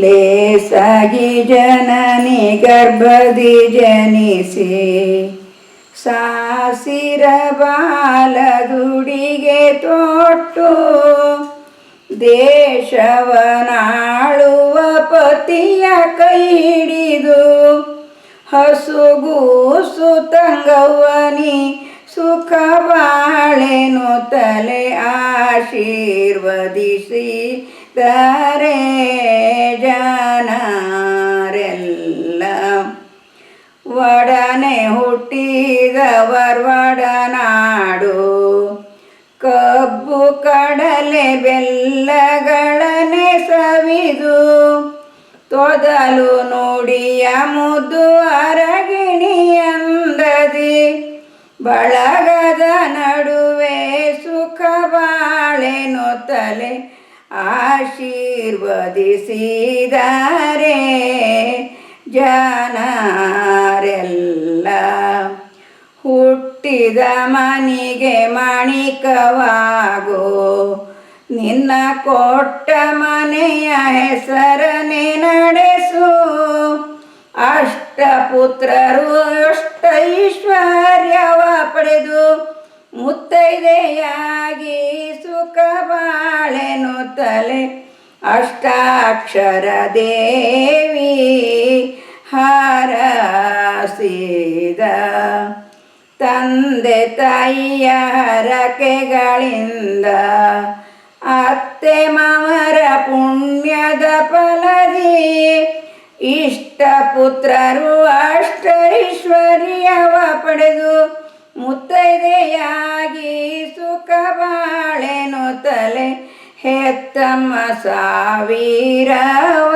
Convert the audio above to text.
ಲೇಸಾಗಿ ಜನನಿ ಗರ್ಭದಿ ಜನಿಸಿ ಸಾಸಿರ ಬಾಲದುಡಿಗೆ ತೊಟ್ಟು ದೇಶವನಾಳುವ ಪತಿಯ ಕೈ ಹಿಡಿದು ಹಸುಗೂಸು ತಂಗವನಿ ಸುಖ ಬಾಳೆನು ತಲೆ ಆಶೀರ್ವದಿಸಿ ತಾರೆ ಜನರೆಲ್ಲ. ಒಡನೆ ಹುಟ್ಟಿದವರ್ ಒಡನಾಡು ಕಬ್ಬು ಕಡಲೆ ಬೆಲ್ಲಗಳನೆ ಸವಿದು ತೊದಲು ನುಡಿಯ ಮುದ್ದು ಅರಗಿಣಿಯಂದದಿ ಬಳಗದ ನಡುವೆ ಸುಖ ಬಾಳೆನು ತಲೆ ಆಶೀರ್ವದಿಸಿದರೆ ಜನರೆಲ್ಲ. ಹುಟ್ಟಿದ ಮನಿಗೆ ಮಾಣಿಕವಾಗೋ. ನಿನ್ನ ಕೊಟ್ಟ ಮನೆಯ ಹೆಸರನೆ ನಡೆಸು. ಅಷ್ಟಪುತ್ರರು ಅಷ್ಟೈಶ್ವರ್ಯವ ಪಡೆದು ಮುತ್ತೈದೆಯಾಗಿ ಸುಖ ಬಾಳೆನು ತಲೆ ಅಷ್ಟಾಕ್ಷರ ದೇವಿ ಹಾರಸಿದ ತಂದೆ ತಾಯಿಯ ಹರಕೆಗಳಿಂದ ಅತ್ತೆ ಮಾವರ ಪುಣ್ಯದ ಫಲದಿ ಇಷ್ಟ ಪುತ್ರರು ಅಷ್ಟೈಶ್ವರ್ಯವ ಪಡೆದು ಮುತ್ತೈದೆಯಾಗಿ ಸುಖ ಬಾಳೆನು ತಲೆ ಹೆತ್ತಮ್ಮ ಸಾವಿರವ